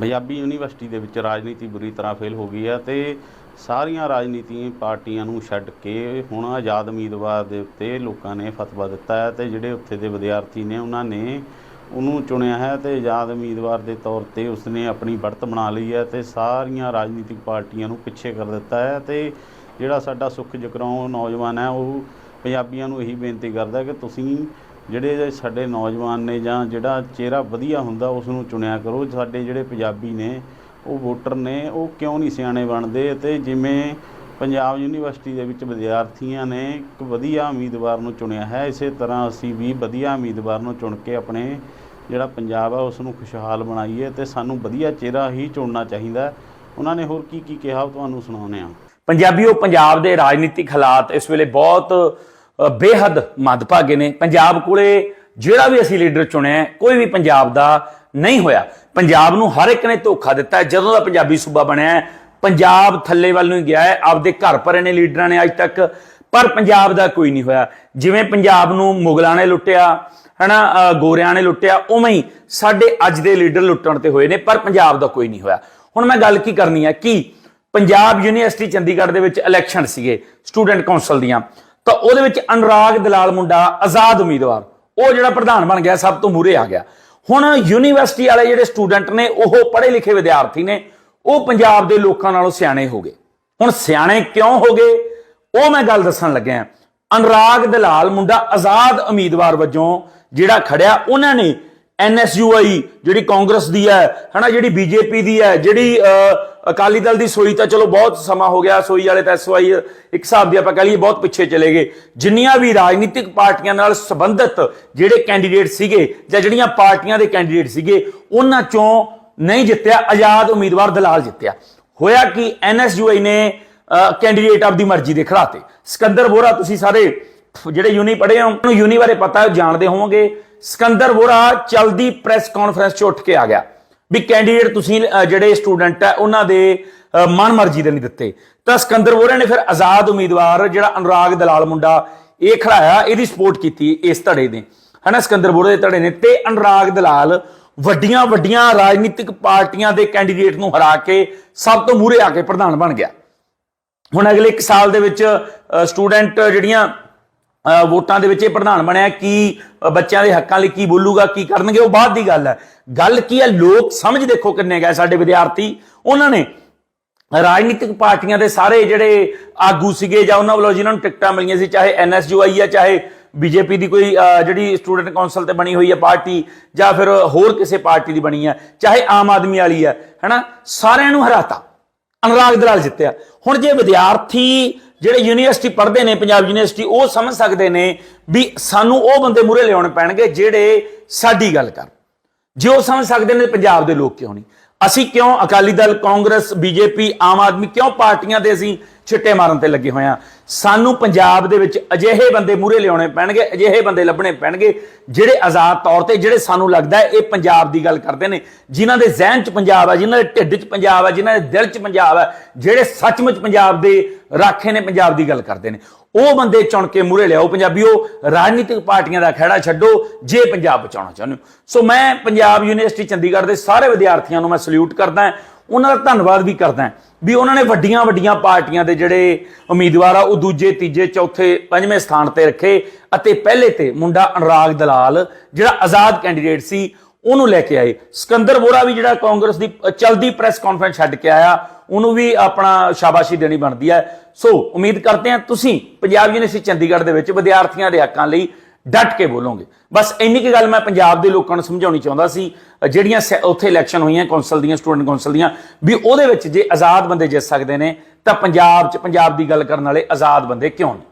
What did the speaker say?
Punjabi university ਦੇ ਵਿੱਚ ਰਾਜਨੀਤੀ ਬੁਰੀ ਤਰ੍ਹਾਂ ਫੇਲ ਹੋ ਗਈ ਹੈ ਤੇ ਸਾਰੀਆਂ ਰਾਜਨੀਤੀ ਪਾਰਟੀਆਂ ਨੂੰ ਛੱਡ ਕੇ ਹੁਣ ਆਜ਼ਾਦ ਉਮੀਦਵਾਰ ਦੇ ਉੱਤੇ ਲੋਕਾਂ ਨੇ ਫਤਵਾ ਦਿੱਤਾ ਹੈ ਤੇ ਜਿਹੜੇ ਉੱਥੇ ਦੇ ਵਿਦਿਆਰਥੀ ਨੇ ਉਹਨਾਂ ਨੇ ਉਹਨੂੰ ਚੁਣਿਆ ਹੈ ਤੇ ਆਜ਼ਾਦ ਉਮੀਦਵਾਰ ਦੇ ਤੌਰ ਤੇ ਉਸਨੇ ਆਪਣੀ ਬੜਤ ਬਣਾ ਲਈ ਹੈ ਤੇ ਸਾਰੀਆਂ ਰਾਜਨੀਤਿਕ ਪਾਰਟੀਆਂ ਨੂੰ ਪਿੱਛੇ ਕਰ ਦਿੱਤਾ ਹੈ ਤੇ ਜਿਹੜਾ ਸਾਡਾ ਸੁੱਖ ਜਗਰਾਉਂ ਨੌਜਵਾਨ ਹੈ ਉਹ ਪੰਜਾਬੀਆਂ ਨੂੰ ਇਹੀ ਬੇਨਤੀ ਕਰਦਾ ਕਿ ਤੁਸੀਂ ਜਿਹੜੇ ਸਾਡੇ ਨੌਜਵਾਨ ਨੇ ਜਾਂ ਜਿਹੜਾ ਚਿਹਰਾ ਵਧੀਆ ਹੁੰਦਾ ਉਸ ਨੂੰ ਚੁਣਿਆ ਕਰੋ। ਸਾਡੇ ਜਿਹੜੇ ਪੰਜਾਬੀ ਨੇ, ਉਹ ਵੋਟਰ ਨੇ, ਉਹ ਕਿਉਂ ਨਹੀਂ ਸਿਆਣੇ ਬਣਦੇ? ਅਤੇ ਜਿਵੇਂ ਪੰਜਾਬ ਯੂਨੀਵਰਸਿਟੀ ਦੇ ਵਿੱਚ ਵਿਦਿਆਰਥੀਆਂ ਨੇ ਇੱਕ ਵਧੀਆ ਉਮੀਦਵਾਰ ਨੂੰ ਚੁਣਿਆ ਹੈ, ਇਸੇ ਤਰ੍ਹਾਂ ਅਸੀਂ ਵੀ ਵਧੀਆ ਉਮੀਦਵਾਰ ਨੂੰ ਚੁਣ ਕੇ ਆਪਣੇ ਜਿਹੜਾ ਪੰਜਾਬ ਆ, ਉਸ ਨੂੰ ਖੁਸ਼ਹਾਲ ਬਣਾਈਏ ਤੇ ਸਾਨੂੰ ਵਧੀਆ ਚਿਹਰਾ ਹੀ ਚੁਣਨਾ ਚਾਹੀਦਾ। ਉਹਨਾਂ ਨੇ ਹੋਰ ਕੀ ਕੀ ਕਿਹਾ, ਉਹ ਤੁਹਾਨੂੰ ਸੁਣਾਉਂਦੇ ਹਾਂ। ਪੰਜਾਬੀਓ, ਪੰਜਾਬ ਦੇ ਰਾਜਨੀਤਿਕ ਹਾਲਾਤ ਇਸ ਵੇਲੇ ਬਹੁਤ ਬੇਹੱਦ ਮੰਦਭਾਗੇ ਨੇ। ਪੰਜਾਬ ਕੋਲੇ ਜਿਹੜਾ ਵੀ ਅਸੀਂ ਲੀਡਰ ਚੁਣਿਆ ਕੋਈ ਵੀ ਪੰਜਾਬ ਦਾ ਨਹੀਂ ਹੋਇਆ। ਪੰਜਾਬ ਨੂੰ ਹਰ ਇੱਕ ਨੇ ਧੋਖਾ ਦਿੱਤਾ ਜਦੋਂ ਦਾ ਪੰਜਾਬੀ ਸੂਬਾ ਬਣਿਆ ਪੰਜਾਬ ਥੱਲੇ ਵੱਲ ਨੂੰ ਹੀ ਗਿਆ ਹੈ। ਆਪਦੇ ਘਰ ਭਰੇ ਨੇ ਲੀਡਰਾਂ ਨੇ ਅੱਜ ਤੱਕ। ਪਰ ਪੰਜਾਬ ਦਾ ਕੋਈ ਨਹੀਂ ਹੋਇਆ। ਜਿਵੇਂ ਪੰਜਾਬ ਨੂੰ ਮੁਗਲਾਂ ਨੇ ਲੁੱਟਿਆ ਹਨਾ ਅ, ਗੋਰਿਆਂ ਨੇ ਲੁੱਟਿਆ ਉਵੇਂ ਹੀ ਸਾਡੇ ਅੱਜ ਦੇ ਲੀਡਰ ਲੁੱਟਣ ਤੇ ਹੋਏ ਨੇ ਪਰ ਪੰਜਾਬ ਦਾ ਕੋਈ ਨਹੀਂ ਹੋਇਆ। ਹੁਣ ਮੈਂ ਗੱਲ ਕੀ ਕਰਨੀ ਹੈ ਕਿ ਪੰਜਾਬ ਯੂਨੀਵਰਸਿਟੀ ਚੰਡੀਗੜ੍ਹ ਦੇ ਵਿੱਚ ਇਲੈਕਸ਼ਨ ਸੀਗੇ ਸਟੂਡੈਂਟ ਕੌਂਸਲ ਦੀਆਂ। ਤਾਂ ਉਹਦੇ ਵਿੱਚ ਅਨੁਰਾਗ ਦਲਾਲ ਮੁੰਡਾ ਆਜ਼ਾਦ ਉਮੀਦਵਾਰ, ਉਹ ਜਿਹੜਾ ਪ੍ਰਧਾਨ ਬਣ ਗਿਆ, ਸਭ ਤੋਂ ਮੂਰੇ ਆ ਗਿਆ। ਹੁਣ ਯੂਨੀਵਰਸਿਟੀ ਵਾਲੇ ਜਿਹੜੇ ਸਟੂਡੈਂਟ ਨੇ, ਉਹ ਪੜ੍ਹੇ ਲਿਖੇ ਵਿਦਿਆਰਥੀ ਨੇ, ਉਹ ਪੰਜਾਬ ਦੇ ਲੋਕਾਂ ਨਾਲੋਂ ਸਿਆਣੇ ਹੋ ਗਏ। ਹੁਣ ਸਿਆਣੇ ਕਿਉਂ ਹੋ ਗਏ? ਉਹ ਮੈਂ ਗੱਲ ਦੱਸਣ ਲੱਗਿਆ। ਅਨੁਰਾਗ ਦਲਾਲ ਮੁੰਡਾ ਆਜ਼ਾਦ ਉਮੀਦਵਾਰ ਵਜੋਂ ਜਿਹੜਾ ਖੜਿਆ, ਉਹਨਾਂ ਨੇ ਐਨਐਸਯੂਆਈ ਜਿਹੜੀ ਕਾਂਗਰਸ ਦੀ ਹੈ, ਹਨਾ, ਜਿਹੜੀ ਬੀਜੇਪੀ ਦੀ ਹੈ, ਜਿਹੜੀ ਅਕਾਲੀ ਦਲ ਦੀ ਸੋਈ ਤਾਂ ਚਲੋ ਬਹੁਤ ਸਮਾਂ ਹੋ ਗਿਆ, ਸੋਈ ਵਾਲੇ ਤਾਂ ਐਸਵਾਈ ਇੱਕ ਹਿਸਾਬ ਦੀ ਆਪਾਂ ਕਹ ਲਈਏ ਬਹੁਤ ਪਿੱਛੇ ਚਲੇ ਗਏ। ਜਿੰਨੀਆਂ ਵੀ ਰਾਜਨੀਤਿਕ ਪਾਰਟੀਆਂ ਨਾਲ ਸੰਬੰਧਿਤ ਜਿਹੜੇ ਕੈਂਡੀਡੇਟ ਸੀਗੇ, ਜਾਂ ਜਿਹੜੀਆਂ ਪਾਰਟੀਆਂ ਦੇ ਕੈਂਡੀਡੇਟ ਸੀਗੇ, ਉਹਨਾਂ ਚੋਂ ਨਹੀਂ ਜਿੱਤਿਆ, ਆਜ਼ਾਦ ਉਮੀਦਵਾਰ ਦਲਾਲ ਜਿੱਤਿਆ। ਹੋਇਆ ਕਿ ਐਨਐਸਯੂਆਈ ਨੇ ਕੈਂਡੀਡੇਟ ਆਪਦੀ ਮਰਜ਼ੀ ਦੇ ਖੜਾਤੇ। ਸਿਕੰਦਰ ਬੋਰਾ, ਤੁਸੀਂ ਸਾਰੇ ਜਿਹੜੇ ਯੂਨੀ ਪੜ੍ਹੇ ਹੋ, ਉਹਨੂੰ ਯੂਨੀ ਬਾਰੇ ਪਤਾ ਹੈ ਜਾਣਦੇ ਹੋਵੋਗੇ। ਸਿਕੰਦਰ ਬੋਰਾ ਚਲਦੀ ਪ੍ਰੈਸ ਕਾਨਫਰੰਸ 'ਚ ਉੱਠ ਕੇ ਆ ਗਿਆ ਵੀ ਕੈਂਡੀਡੇਟ ਤੁਸੀਂ ਜਿਹੜੇ ਸਟੂਡੈਂਟ ਹੈ ਉਹਨਾਂ ਦੇ ਅ, ਮਨ ਮਰਜ਼ੀ ਦੇ ਨਹੀਂ ਦਿੱਤੇ। ਤਾਂ ਸਿਕੰਦਰ ਬੋਰਾ ਨੇ ਫਿਰ ਆਜ਼ਾਦ ਉਮੀਦਵਾਰ ਜਿਹੜਾ ਅਨੁਰਾਗ ਦਲਾਲ ਮੁੰਡਾ ਇਹ ਖੜਾਇਆ ਇਹਦੀ ਸਪੋਰਟ ਕੀਤੀ ਇਸ ਧੜੇ ਨੇ। ਹਨਾ ਸਿਕੰਦਰ ਬੋਰਾ ਦੇ ਧੜੇ ਨੇ ਤੇ ਅਨੁਰਾਗ ਦਲਾਲ ਵੱਡੀਆਂ ਵੱਡੀਆਂ ਰਾਜਨੀਤਿਕ ਪਾਰਟੀਆਂ ਦੇ ਕੈਂਡੀਡੇਟ ਨੂੰ ਹਰਾ ਕੇ ਸਭ ਤੋਂ ਮੂਹਰੇ ਆ ਕੇ ਪ੍ਰਧਾਨ ਬਣ ਗਿਆ। ਹੁਣ ਅਗਲੇ 1 ਸਾਲ ਦੇ ਵਿੱਚ ਸਟੂਡੈਂਟ ਜਿਹੜੀਆਂ ਵੋਟਾਂ ਦੇ ਵਿੱਚ ਇਹ ਪ੍ਰਧਾਨ ਬਣਿਆ ਕੀ ਬੱਚਿਆਂ ਦੇ ਹੱਕਾਂ ਲਈ ਕੀ ਬੋਲੂਗਾ, ਕੀ ਕਰਨਗੇ, ਉਹ ਬਾਅਦ ਦੀ ਗੱਲ ਹੈ। ਗੱਲ ਕੀ ਹੈ, ਲੋਕ ਸਮਝ ਦੇਖੋ ਕਿੰਨੇ ਗਏ ਸਾਡੇ ਵਿਦਿਆਰਥੀ। ਉਹਨਾਂ ਨੇ ਰਾਜਨੀਤਿਕ ਪਾਰਟੀਆਂ ਦੇ ਸਾਰੇ ਜਿਹੜੇ ਆਗੂ ਸੀਗੇ ਜਾਂ ਉਹਨਾਂ ਵੱਲੋਂ ਜਿਨ੍ਹਾਂ ਨੂੰ ਟਿਕਟਾਂ ਮਿਲੀਆਂ ਸੀ, ਚਾਹੇ ਐਨਐਸਯੂਆਈ ਹੈ, ਚਾਹੇ ਬੀਜੇਪੀ ਦੀ ਕੋਈ ਜਿਹੜੀ ਸਟੂਡੈਂਟ ਕਾਉਂਸਲ ਤੇ ਬਣੀ ਹੋਈ ਹੈ ਪਾਰਟੀ, ਜਾਂ ਫਿਰ ਹੋਰ ਕਿਸੇ ਪਾਰਟੀ ਦੀ ਬਣੀ ਹੈ, ਚਾਹੇ ਆਮ ਆਦਮੀ ਵਾਲੀ ਹੈ, ਹੈਨਾ? ਸਾਰਿਆਂ ਨੂੰ ਹਰਾਤਾ। ਅਨੁਰਾਗ ਦਲਾਲ ਜਿੱਤਿਆ। ਹੁਣ ਜੇ ਵਿਦਿਆਰਥੀ ਜਿਹੜੇ ਯੂਨੀਵਰਸਿਟੀ ਪੜ੍ਹਦੇ ਨੇ, ਪੰਜਾਬ ਯੂਨੀਵਰਸਿਟੀ, ਉਹ ਸਮਝ ਸਕਦੇ ਨੇ ਵੀ ਸਾਨੂੰ ਉਹ ਬੰਦੇ ਮੂਰੇ ਲਿਆਉਣ ਪੈਣਗੇ ਜਿਹੜੇ ਸਾਡੀ ਗੱਲ ਕਰਨ। ਜੇ ਉਹ ਸਮਝ ਸਕਦੇ ਨੇ, ਪੰਜਾਬ ਦੇ ਲੋਕ ਕਿਉਂ ਨਹੀਂ? ਅਸੀਂ ਕਿਉਂ ਅਕਾਲੀ ਦਲ, ਕਾਂਗਰਸ, ਬੀਜੇਪੀ, ਆਮ ਆਦਮੀ ਕਿਉਂ ਪਾਰਟੀਆਂ ਦੇ ਅਸੀਂ ਛਿੱਟੇ ਮਾਰਨ ਤੇ ਲੱਗੇ ਹੋਏ ਆ ਸਾਨੂੰ ਪੰਜਾਬ ਦੇ ਵਿੱਚ ਅਜਿਹੇ ਬੰਦੇ ਮੂਰੇ ਲਿਆਉਣੇ ਪੈਣਗੇ, ਅਜਿਹੇ ਬੰਦੇ ਲੱਭਣੇ ਪੈਣਗੇ, ਜਿਹੜੇ ਆਜ਼ਾਦ ਤੌਰ ਤੇ, ਜਿਹੜੇ ਸਾਨੂੰ ਲੱਗਦਾ ਇਹ ਪੰਜਾਬ ਦੀ ਗੱਲ ਕਰਦੇ ਨੇ, ਜਿਨ੍ਹਾਂ ਦੇ ਜ਼ਿਹਨ 'ਚ ਪੰਜਾਬ ਹੈ, ਜਿਨ੍ਹਾਂ ਦੇ ਢਿੱਡ 'ਚ ਪੰਜਾਬ ਹੈ, ਜਿਨ੍ਹਾਂ ਦੇ ਦਿਲ 'ਚ ਪੰਜਾਬ ਹੈ, ਜਿਹੜੇ ਸੱਚਮੁੱਚ ਪੰਜਾਬ ਦੇ ਰਾਖੇ ਨੇ, ਪੰਜਾਬ ਦੀ ਗੱਲ ਕਰਦੇ ਨੇ। ਉਹ ਬੰਦੇ ਚੁਣ ਕੇ ਮੂਰੇ ਲਿਆਓ ਪੰਜਾਬੀਓ, ਰਾਜਨੀਤਿਕ ਪਾਰਟੀਆਂ ਦਾ ਖਹਿੜਾ ਛੱਡੋ, ਜੇ ਪੰਜਾਬ ਬਚਾਉਣਾ ਚਾਹੁੰਦੇ ਹੋ। ਸੋ ਮੈਂ ਪੰਜਾਬ ਯੂਨੀਵਰਸਿਟੀ ਚੰਡੀਗੜ੍ਹ ਦੇ ਸਾਰੇ ਵਿਦਿਆਰਥੀਆਂ ਨੂੰ ਮੈਂ ਸਲੂਟ ਕਰਦਾ ਹਾਂ। ਉਹਨਾਂ ਦਾ ਧੰਨਵਾਦ ਵੀ ਕਰਦਾ ਵੀ ਉਹਨਾਂ ਨੇ ਵੱਡੀਆਂ ਵੱਡੀਆਂ ਪਾਰਟੀਆਂ ਦੇ ਜਿਹੜੇ ਉਮੀਦਵਾਰ ਆ, ਉਹ ਦੂਜੇ, ਤੀਜੇ, ਚੌਥੇ, ਪੰਜਵੇਂ ਸਥਾਨ ਤੇ ਰੱਖੇ ਅਤੇ ਪਹਿਲੇ ਤੇ ਮੁੰਡਾ ਅਨੁਰਾਗ ਦਲਾਲ, ਜਿਹੜਾ ਆਜ਼ਾਦ ਕੈਂਡੀਡੇਟ ਸੀ, ਉਹਨੂੰ ਲੈ ਕੇ ਆਏ। ਸਿਕੰਦਰ ਬੋਰਾ ਵੀ ਜਿਹੜਾ ਕਾਂਗਰਸ ਦੀ ਚਲਦੀ ਪ੍ਰੈਸ ਕਾਨਫਰੰਸ ਛੱਡ ਕੇ ਆਇਆ, ਉਹਨੂੰ ਵੀ ਆਪਣਾ ਸ਼ਾਬਾਸ਼ੀ ਦੇਣੀ ਬਣਦੀ ਹੈ। ਸੋ, ਉਮੀਦ ਕਰਦੇ ਹਾਂ ਤੁਸੀਂ ਪੰਜਾਬ ਯੂਨੀਵਰਸਿਟੀ ਚੰਡੀਗੜ੍ਹ ਦੇ ਵਿੱਚ ਵਿਦਿਆਰਥੀਆਂ ਦੇ ਹੱਕਾਂ ਲਈ ਡਟ ਕੇ ਬੋਲੋਗੇ। ਬਸ ਇੰਨੀ ਕੀ ਗੱਲ ਮੈਂ ਪੰਜਾਬ ਦੇ ਲੋਕਾਂ ਨੂੰ ਸਮਝਾਉਣੀ ਚਾਹੁੰਦਾ ਸੀ, ਜਿਹੜੀਆਂ ਸੈ- ਉੱਥੇ ਇਲੈਕਸ਼ਨ ਹੋਈਆਂ ਕੌਂਸਲ ਦੀਆਂ ਸਟੂਡੈਂਟ ਕੌਂਸਲ ਦੀਆਂ, ਵੀ ਉਹਦੇ ਵਿੱਚ ਜੇ ਆਜ਼ਾਦ ਬੰਦੇ ਜਿੱਤ ਸਕਦੇ ਨੇ, ਤਾਂ ਪੰਜਾਬ 'ਚ, ਪੰਜਾਬ ਦੀ ਗੱਲ ਕਰਨ ਵਾਲੇ ਆਜ਼ਾਦ ਬੰਦੇ ਕਿਉਂ ਨਹੀਂ